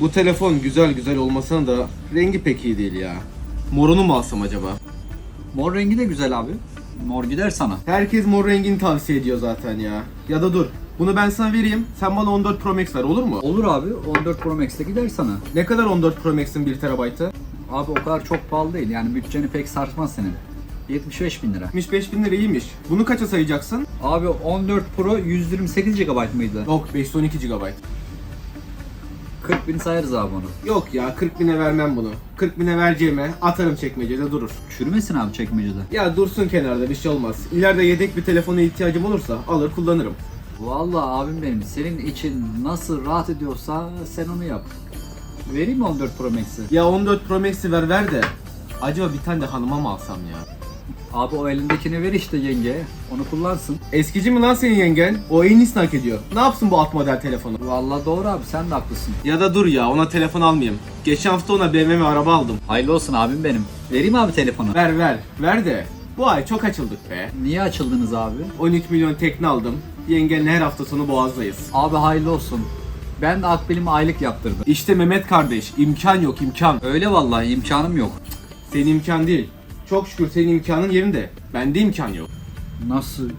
Bu telefon güzel güzel olmasına da rengi pek iyi değil ya. Morunu mu alsam acaba? Mor rengi de güzel abi. Mor gider sana. Herkes mor rengini tavsiye ediyor zaten ya. Ya da dur. Bunu ben sana vereyim. Sen bana 14 Pro Max ver olur mu? Olur abi 14 Pro Max'te gider sana. Ne kadar 14 Pro Max'in 1 TB'ı? Abi o kadar çok pahalı değil yani bütçeni pek sarsmaz senin. 75 bin lira. 75 bin lira iyiymiş. Bunu kaça sayacaksın? Abi 14 Pro 128 GB mıydı? Yok 512 GB. 40 bin sayarız abi onu. Yok ya 40 bine vermem bunu. 40 bine vereceğime atarım çekmecede durur. Çürümesin abi çekmecede. Ya dursun kenarda bir şey olmaz. İleride yedek bir telefona ihtiyacım olursa alır kullanırım. Vallahi abim benim senin için nasıl rahat ediyorsa sen onu yap. Vereyim mi 14 Pro Max'i? Ya 14 Pro Max'i ver ver de. Acaba bir tane de hanıma mı alsam ya? Abi o elindekini ver işte yenge. Onu kullansın. Eskici mi lan senin yengen? O en iyisini hak ediyor. Ne yapsın bu alt model telefonu? Vallahi doğru abi sen de haklısın. Ya da dur ya ona telefon almayayım. Geçen hafta ona BMW araba aldım. Hayırlı olsun abim benim. Vereyim abi telefonu. Ver ver. Ver de. Bu ay çok açıldık be. Niye açıldınız abi? 13 milyon tekne aldım. Yengenle her hafta sonu boğazdayız. Abi hayırlı olsun. Ben de Akbil'ime aylık yaptırdım. İşte Mehmet kardeş imkan yok imkan. Öyle vallahi imkanım yok. Senin imkan değil. Çok şükür senin imkanın yerinde. Bende imkan yok. Nasıl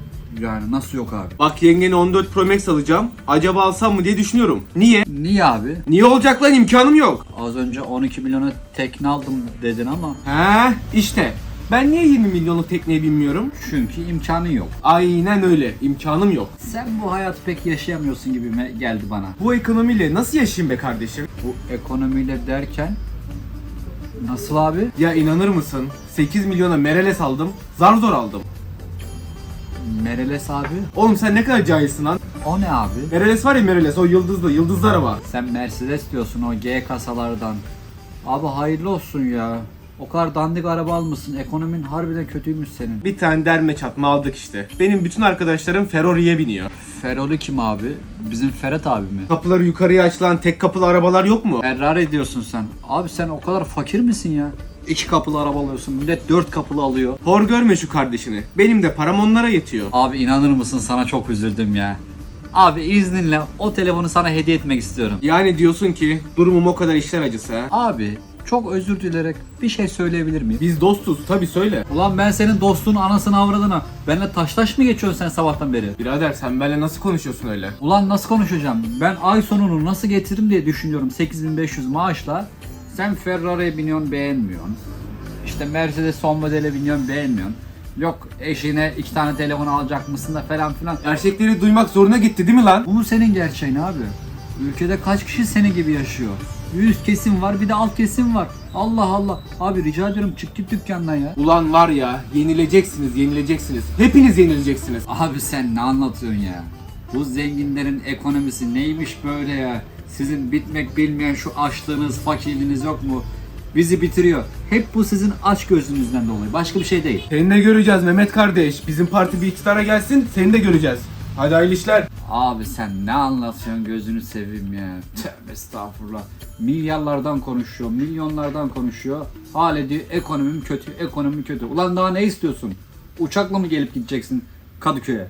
yani nasıl yok abi? Bak yengene 14 Pro Max alacağım. Acaba alsam mı diye düşünüyorum. Niye? Niye abi? Niye olacak lan imkanım yok. Az önce 12 milyona tekne aldım dedin ama He işte. Ben niye 20 milyonluk tekneye binmiyorum? çünkü imkanın yok. Aynen öyle. imkanım yok. Sen bu hayatı pek yaşayamıyorsun gibi me- geldi bana. Bu ekonomiyle nasıl yaşayayım be kardeşim? Bu ekonomiyle derken nasıl abi? Ya inanır mısın? 8 milyona Mereles aldım. Zar zor aldım. Mereles abi? Oğlum sen ne kadar cahilsin lan. O ne abi? Mereles var ya Mereles o yıldızlı yıldızlı araba. Sen Mercedes diyorsun o G kasalardan. Abi hayırlı olsun ya. O kadar dandik araba almışsın. Ekonomin harbiden kötüymüş senin. Bir tane derme çatma aldık işte. Benim bütün arkadaşlarım Ferrari'ye biniyor. Ferrari kim abi? Bizim Ferhat abi mi? Kapıları yukarıya açılan tek kapılı arabalar yok mu? Ferrari diyorsun sen. Abi sen o kadar fakir misin ya? İki kapılı araba alıyorsun. Millet dört kapılı alıyor. Hor görme şu kardeşini. Benim de param onlara yetiyor. Abi inanır mısın sana çok üzüldüm ya. Abi izninle o telefonu sana hediye etmek istiyorum. Yani diyorsun ki durumum o kadar işler acısı ha. Abi çok özür dilerek bir şey söyleyebilir miyim? Biz dostuz tabi söyle. Ulan ben senin dostluğun anasını avradına. Benle taş taş mı geçiyorsun sen sabahtan beri? Birader sen benimle nasıl konuşuyorsun öyle? Ulan nasıl konuşacağım? Ben ay sonunu nasıl getiririm diye düşünüyorum 8500 maaşla. Sen Ferrari'ye biniyorsun beğenmiyorsun. İşte Mercedes son modele biniyorsun beğenmiyorsun. Yok eşine iki tane telefon alacak mısın da falan filan. Gerçekleri duymak zoruna gitti değil mi lan? Bu mu senin gerçeğin abi? Ülkede kaç kişi senin gibi yaşıyor? Yüz kesim var bir de alt kesim var. Allah Allah. Abi rica ediyorum çık git dükkandan ya. Ulan var ya yenileceksiniz yenileceksiniz. Hepiniz yenileceksiniz. Abi sen ne anlatıyorsun ya? Bu zenginlerin ekonomisi neymiş böyle ya? Sizin bitmek bilmeyen şu açlığınız, fakirliğiniz yok mu? Bizi bitiriyor. Hep bu sizin aç gözünüzden dolayı. Başka bir şey değil. Seni de göreceğiz Mehmet kardeş. Bizim parti bir iktidara gelsin seni de göreceğiz. Hadi hayırlı işler. Abi sen ne anlatıyorsun gözünü seveyim ya. Tövbe estağfurullah. Milyarlardan konuşuyor, milyonlardan konuşuyor. Hala diyor ekonomim kötü, ekonomim kötü. Ulan daha ne istiyorsun? Uçakla mı gelip gideceksin Kadıköy'e?